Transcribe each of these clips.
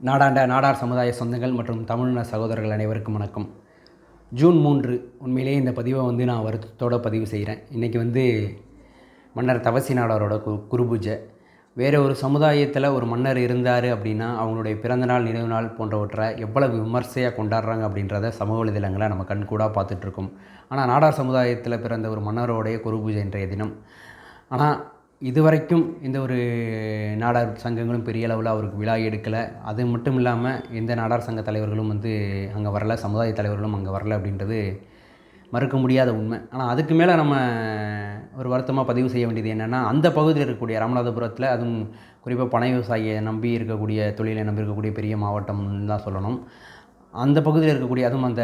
நாடாண்ட நாடார் சமுதாய சொந்தங்கள் மற்றும் தமிழின சகோதரர்கள் அனைவருக்கும் வணக்கம். ஜூன் மூன்று உண்மையிலேயே இந்த பதிவை வந்து நான் வருத்தத்தோடு பதிவு செய்கிறேன். இன்றைக்கி வந்து மன்னர் தவசி நாடாரோட கு குரு பூஜை வேறு ஒரு சமுதாயத்தில் ஒரு மன்னர் இருந்தார் அப்படின்னா அவங்களுடைய பிறந்தநாள் நினைவு நாள் போன்றவற்றை எவ்வளவு விமர்சையாக கொண்டாடுறாங்க அப்படின்றத சமூக வலைதளங்களை நம்ம கண்கூடாக பார்த்துட்ருக்கோம் ஆனால் நாடார் சமுதாயத்தில் பிறந்த ஒரு மன்னரோடைய குரு பூஜை இன்றைய தினம். ஆனால் இதுவரைக்கும் இந்த ஒரு நாடார் சங்கங்களும் பெரிய அளவில் அவருக்கு விழா எடுக்கலை. அது மட்டும் இல்லாமல் எந்த நாடார் சங்க தலைவர்களும் வந்து அங்கே வரல சமுதாய தலைவர்களும் அங்கே வரல அப்படின்றது மறுக்க முடியாத உண்மை. ஆனால் அதுக்கு மேலே நம்ம ஒரு வருத்தமாக பதிவு செய்ய வேண்டியது என்னென்னா அந்த பகுதியில் இருக்கக்கூடிய ராமநாதபுரத்தில் அதுவும் குறிப்பாக பனை விவசாயியை நம்பி இருக்கக்கூடிய தொழிலை நம்பி இருக்கக்கூடிய பெரிய மாவட்டம்னு தான் சொல்லணும். அந்த பகுதியில் இருக்கக்கூடிய அதுவும் அந்த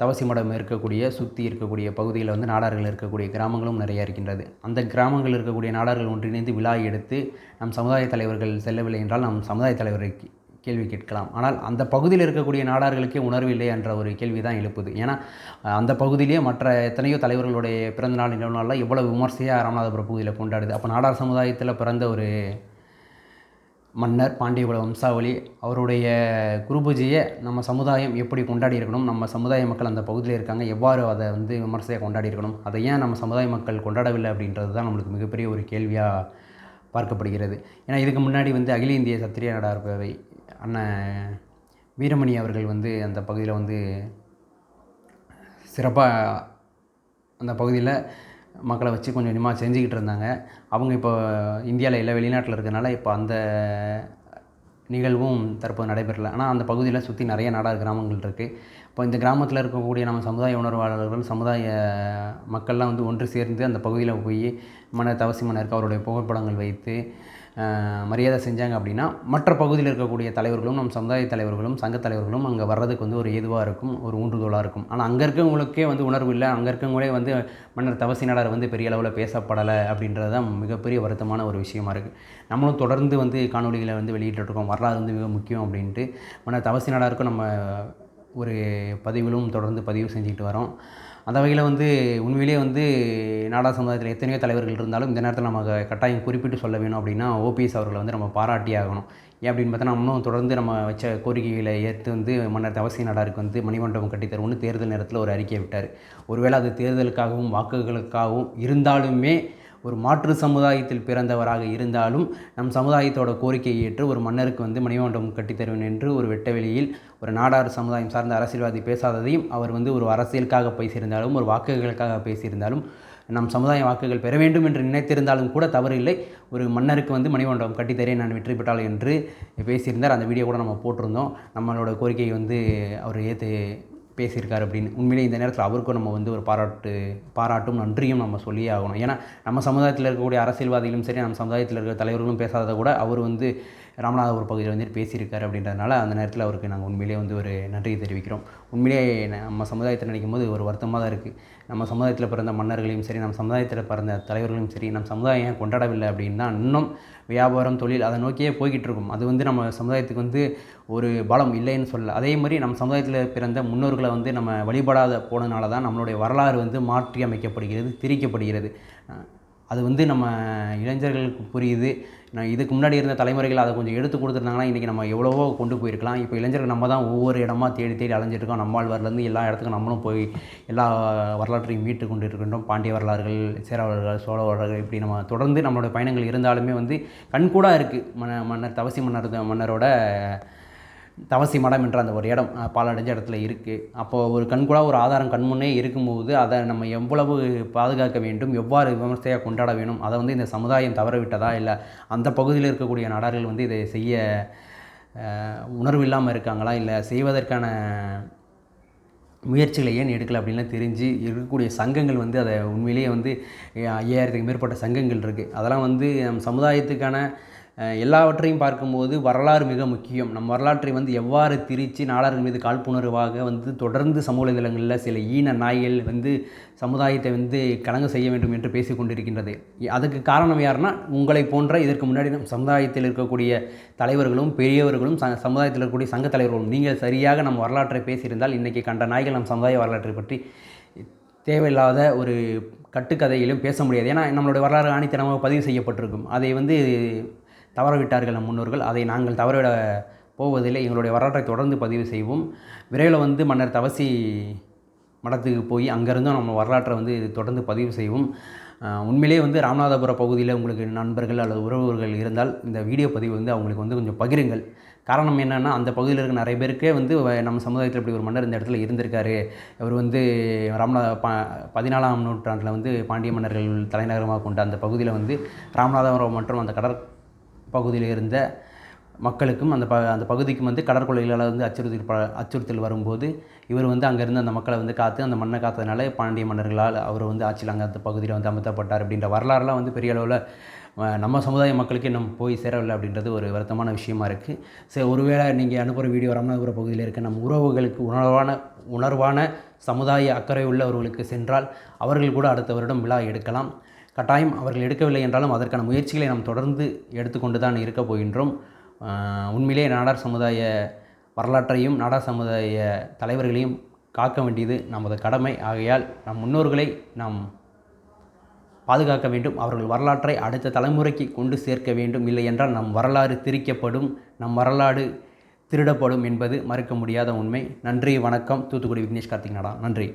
தவசி மடம் இருக்கக்கூடிய சுற்றி இருக்கக்கூடிய பகுதியில் வந்து நாடார்கள் இருக்கக்கூடிய கிராமங்களும் நிறைய இருக்கின்றது. அந்த கிராமங்கள் இருக்கக்கூடிய நாடார்கள் ஒன்றிணைந்து விழா எடுத்து நம் சமுதாய தலைவர்கள் செல்லவில்லை என்றால் நம் சமுதாய தலைவரை கேள்வி கேட்கலாம். ஆனால் அந்த பகுதியில் இருக்கக்கூடிய நாடார்களுக்கே உணர்வு இல்லை என்ற ஒரு கேள்வி தான் எழுப்புது. ஏன்னா அந்த பகுதியிலேயே மற்ற எத்தனையோ தலைவர்களுடைய பிறந்தநாள் நிலவு நாளில் எவ்வளோ விமர்சையாக ராமநாதபுரம் பகுதியில் கொண்டாடுது. அப்போ நாடார் சமுதாயத்தில் பிறந்த ஒரு மன்னர் பாண்டியகுல வம்சாவளி அவருடைய குருபூஜையை நம்ம சமுதாயம் எப்படி கொண்டாடி இருக்கணும் நம்ம சமுதாய மக்கள் அந்த பகுதியில் இருக்காங்க எவ்வாறு அதை வந்து விமர்சையாக கொண்டாடி இருக்கணும் அதை ஏன் நம்ம சமுதாய மக்கள் கொண்டாடவில்லை அப்படின்றது தான் நம்மளுக்கு மிகப்பெரிய ஒரு கேள்வியாக பார்க்கப்படுகிறது. ஏன்னா இதுக்கு முன்னாடி வந்து அகில இந்திய சத்திரிய நாடார் பேரவை அண்ணன் வீரமணி அவர்கள் வந்து அந்த பகுதியில் வந்து சிறப்பாக அந்த பகுதியில் மக்களை வச்சு கொஞ்சம் கொஞ்சமாக செஞ்சுக்கிட்டு இருந்தாங்க. அவங்க இப்போ இந்தியாவில் இல்லை வெளிநாட்டில் இருக்கறனால இப்போ அந்த நிகழ்வும் தற்போது நடைபெறல. ஆனால் அந்த பகுதியில் சுற்றி நிறைய நாடார் கிராமங்கள் இருக்குது இப்போ இந்த கிராமத்தில் இருக்கக்கூடிய நம்ம சமுதாய உணர்வாளர்கள் சமுதாய மக்கள்லாம் வந்து ஒன்று சேர்ந்து அந்த பகுதியில் போய் மன்னர் தவசி மன்னருக்கு அவருடைய புகைப்படங்கள் வைத்து மரியாதை செஞ்சாங்க அப்படின்னா மற்ற பகுதியில் இருக்கக்கூடிய தலைவர்களும் நம் சமுதாய தலைவர்களும் சங்க தலைவர்களும் அங்கே வர்றதுக்கு வந்து ஒரு ஏதுவாக இருக்கும் ஒரு ஊன்றுதோலாக இருக்கும். ஆனால் அங்கே இருக்கவங்களுக்கே வந்து உணர்வு இல்லை. அங்கே இருக்கவங்களே வந்து மன்னர் தவசி நாடார் வந்து பெரிய அளவில் பேசப்படலை அப்படின்றது தான் மிகப்பெரிய வருத்தமான ஒரு விஷயமா இருக்குது நம்மளும் தொடர்ந்து வந்து காணொலிகளை வந்து வெளியிட்டு இருக்கோம் வரலாறு வந்து மிக முக்கியம் அப்படின்ட்டு. மன்னர் தவசி நாடாருக்கும் நம்ம ஒரு பதிவிலும் தொடர்ந்து பதிவு செஞ்சுக்கிட்டு வரோம். அந்த வகையில் வந்து உண்மையிலேயே வந்து நாடா சமுதாயத்தில் எத்தனையோ தலைவர்கள் இருந்தாலும் இந்த நேரத்தில் நம்ம கட்டாயம் குறிப்பிட்டு சொல்ல வேணும் அப்படின்னா ஓபிஎஸ் அவர்களை வந்து நம்ம பாராட்டி ஆகணும். ஏன் அப்படின்னு பார்த்தா இன்னும் தொடர்ந்து நம்ம வச்ச கோரிக்கைகளை ஏற்று வந்து மன்னர் அவசிய நாடாருக்கு வந்து மணிமண்டபம் கட்டித்தருவோம்னு தேர்தல் நேரத்தில் ஒரு அறிக்கையை விட்டார். ஒருவேளை அது தேர்தலுக்காகவும் வாக்குகளுக்காகவும் இருந்தாலுமே ஒரு மாற்று சமுதாயத்தில் பிறந்தவராக இருந்தாலும் நம் சமுதாயத்தோட கோரிக்கையை ஏற்று ஒரு மன்னருக்கு வந்து மணிமண்டபம் கட்டித்தருவேன் என்று ஒரு வெட்டவெளியில் ஒரு நாடார் சமுதாயம் சார்ந்த அரசியல்வாதி பேசாததையும் அவர் வந்து ஒரு அரசியலுக்காக பேசியிருந்தாலும் ஒரு வாக்குகளுக்காக பேசியிருந்தாலும் நம் சமுதாய வாக்குகள் பெற வேண்டும் என்று நினைத்திருந்தாலும் கூட தவறு இல்லை. ஒரு மன்னருக்கு வந்து மணிமண்டபம் கட்டித்தரேன் நான் வெற்றி பெற்றால் என்று பேசியிருந்தார். அந்த வீடியோ கூட நம்ம போட்டிருந்தோம். நம்மளோட கோரிக்கையை வந்து அவர் ஏற்று பேசியிருக்காரு அப்படின்னு உண்மையிலே இந்த நேரத்தில் அவருக்கும் நம்ம வந்து ஒரு பாராட்டு பாராட்டும் நன்றியும் நம்ம சொல்லியே ஆகணும். ஏன்னா நம்ம சமுதாயத்தில் இருக்கக்கூடிய அரசியல்வாதிகளும் சரி நம்ம சமுதாயத்தில் இருக்கிற தலைவர்களும் பேசாததை கூட அவர் வந்து ராமநாதபுரம் பகுதியில் வந்து பேசியிருக்காரு அப்படின்றதுனால அந்த நேரத்தில் அவருக்கு நாங்கள் உண்மையிலேயே வந்து ஒரு நன்றியை தெரிவிக்கிறோம். உண்மையிலேயே நம்ம சமுதாயத்தை நினைக்கும் போது ஒரு வருத்தமாக தான் இருக்குது. நம்ம சமுதாயத்தில் பிறந்த மன்னர்களையும் சரி நம்ம சமுதாயத்தில் பிறந்த தலைவர்களையும் சரி நம்ம சமுதாயம் கொண்டாடவில்லை அப்படின்னா இன்னும் வியாபாரம் தொழில் அதை நோக்கியே போய்கிட்டு இருக்கும் அது வந்து நம்ம சமுதாயத்துக்கு வந்து ஒரு பலம் இல்லைன்னு சொல்லல. அதே மாதிரி நம்ம சமுதாயத்தில் பிறந்த முன்னோர்களை வந்து நம்ம வழிபடாத போனதுனால தான் நம்மளுடைய வரலாறு வந்து மாற்றி அமைக்கப்படுகிறது திரிக்கப்படுகிறது அது வந்து நம்ம இளைஞர்களுக்கு புரியுது. நான் இதுக்கு முன்னாடி இருந்த தலைமுறைகள் அதை கொஞ்சம் எடுத்து கொடுத்துருந்தாங்கன்னா இன்றைக்கி நம்ம எவ்வளவோ கொண்டு போயிருக்கலாம். இப்போ இளைஞர்கள் நம்ம தான் ஒவ்வொரு இடமா தேடி தேடி அலைஞ்சிட்டு நம்மாழ்வார்லேருந்து எல்லா இடத்துக்கும் நம்மளும் போய் எல்லா வரலாற்றையும் மீட்டு கொண்டு இருக்கின்றோம். பாண்டிய வரலாறுகள் சேரவர்கள் சோழவர்கள் இப்படி நம்ம தொடர்ந்து நம்மளோட பயணங்கள் இருந்தாலுமே வந்து கண்கூடாக இருக்குது மன்ன மன்னர் தவசி மன்னர் மன்னரோட தவசி மடம் என்ற அந்த ஒரு இடம் பாலடைஞ்ச இடத்துல இருக்குது அப்போது ஒரு கண்கூடா ஒரு ஆதாரம் கண்முன்னே இருக்கும்போது அதை நம்ம எவ்வளவு பாதுகாக்க வேண்டும் எவ்வாறு விமர்சையாக கொண்டாட வேணும் அதை வந்து இந்த சமுதாயம் தவறவிட்டதா இல்லை அந்த பகுதியில் இருக்கக்கூடிய நாடார்கள் வந்து இதை செய்ய உணர்வு இல்லாமல் இருக்காங்களா இல்லை செய்வதற்கான முயற்சிகளை ஏன் எடுக்கல அப்படின்லாம் தெரிஞ்சு இருக்கக்கூடிய சங்கங்கள் வந்து அதை உண்மையிலேயே வந்து ஐயாயிரத்துக்கு மேற்பட்ட சங்கங்கள் இருக்குது அதெல்லாம் வந்து நம் சமுதாயத்துக்கான எல்லாவற்றையும் பார்க்கும்போது வரலாறு மிக முக்கியம். நம் வரலாற்றை வந்து எவ்வாறு திரித்து நாடார்கள் மீது காழ்ப்புணர்வாக வந்து தொடர்ந்து சமூக வலைதளங்களில் சில ஈன நாய்கள் வந்து சமுதாயத்தை வந்து கலங்க செய்ய வேண்டும் என்று பேசிக் கொண்டிருக்கின்றது. அதுக்கு காரணம் யாருன்னா உங்களை போன்ற இதற்கு முன்னாடி நம் சமுதாயத்தில் இருக்கக்கூடிய தலைவர்களும் பெரியவர்களும் ச சமுதாயத்தில் இருக்கக்கூடிய சங்க தலைவர்களும் நீங்கள் சரியாக நம் வரலாற்றை பேசியிருந்தால் இன்றைக்கி கண்ட நாய்கள் நம் சமுதாய வரலாற்றை பற்றி தேவையில்லாத ஒரு கட்டுக்கதையிலும் பேச முடியாது. ஏன்னா நம்மளுடைய வரலாறு ஆணித்தனமாக பதிவு செய்யப்பட்டிருக்கும். அதை வந்து தவறவிட்டார்கள் நம் முன்னோர்கள். அதை நாங்கள் தவறவிட போவதில்லை. எங்களுடைய வரலாற்றை தொடர்ந்து பதிவு செய்வோம். விரைவில் வந்து மன்னர் தவசி மடத்துக்கு போய் அங்கேருந்தும் நம்ம வரலாற்றை வந்து தொடர்ந்து பதிவு செய்வோம். உண்மையிலேயே வந்து ராமநாதபுரம் பகுதியில் உங்களுக்கு நண்பர்கள் அல்லது உறவுகள் இருந்தால் இந்த வீடியோ பதிவு வந்து அவங்களுக்கு வந்து கொஞ்சம் பகிருங்கள். காரணம் என்னென்னா அந்த பகுதியில் இருக்க நிறைய பேருக்கே வந்து வ- நம்ம சமுதாயத்தில் இப்படி ஒரு மன்னர் இந்த இடத்துல இருந்திருக்காரு. இவர் வந்து ராமநாத ப பதினாலாம் நூற்றாண்டில் வந்து பாண்டிய மன்னர்கள் தலைநகரமாக கொண்ட அந்த பகுதியில் வந்து ராமநாதபுரம் மற்றும் அந்த கடற் பகுதியில் இருந்த மக்களுக்கும் அந்த ப அந்த பகுதிக்கும் வந்து கடற்கொள்ளைகளால் வந்து அச்சுறுத்தல் ப அச்சுறுத்தல் வரும்போது இவர் வந்து அங்கேருந்து அந்த மக்களை வந்து காத்து அந்த மண்ணை காத்ததுனால பாண்டிய மன்னர்களால் அவர் வந்து ஆட்சியில் அங்கே அந்த பகுதியில் வந்து அமர்த்தப்பட்டார் அப்படின்ற வரலாறுலாம் வந்து பெரிய அளவில் நம்ம சமுதாய மக்களுக்கு இன்னும் போய் சேரவில்லை அப்படின்றது ஒரு வருத்தமான விஷயமா இருக்குது சரி ஒருவேளை நீங்கள் அனுப்புகிற வீடியோ ராமநாதபுரம் பகுதியில் இருக்க நம்ம உறவுகளுக்கு உணர்வான உணர்வான சமுதாய அக்கறை உள்ளவர்களுக்கு சென்றால் அவர்கள் கூட அடுத்த வருடம் விழா எடுக்கலாம். கட்டாயம் அவர்கள் எடுக்கவில்லை என்றாலும் அதற்கான முயற்சிகளை நாம் தொடர்ந்து எடுத்துக்கொண்டு தான் இருக்கப் போகின்றோம். உண்மையிலே நாடார் சமுதாய வரலாற்றையும் நாடார் சமுதாய தலைவர்களையும் காக்க வேண்டியது நமது கடமை. ஆகையால் நம் முன்னோர்களை நாம் பாதுகாக்க வேண்டும். அவர்கள் வரலாற்றை அடுத்த தலைமுறைக்கு கொண்டு சேர்க்க வேண்டும். இல்லை என்றால் நம் வரலாறு திரிக்கப்படும் நம் வரலாறு திருடப்படும் என்பது மறுக்க முடியாத உண்மை. நன்றி வணக்கம். தூத்துக்குடி விக்னேஷ் கார்த்திக் நாடா. நன்றி.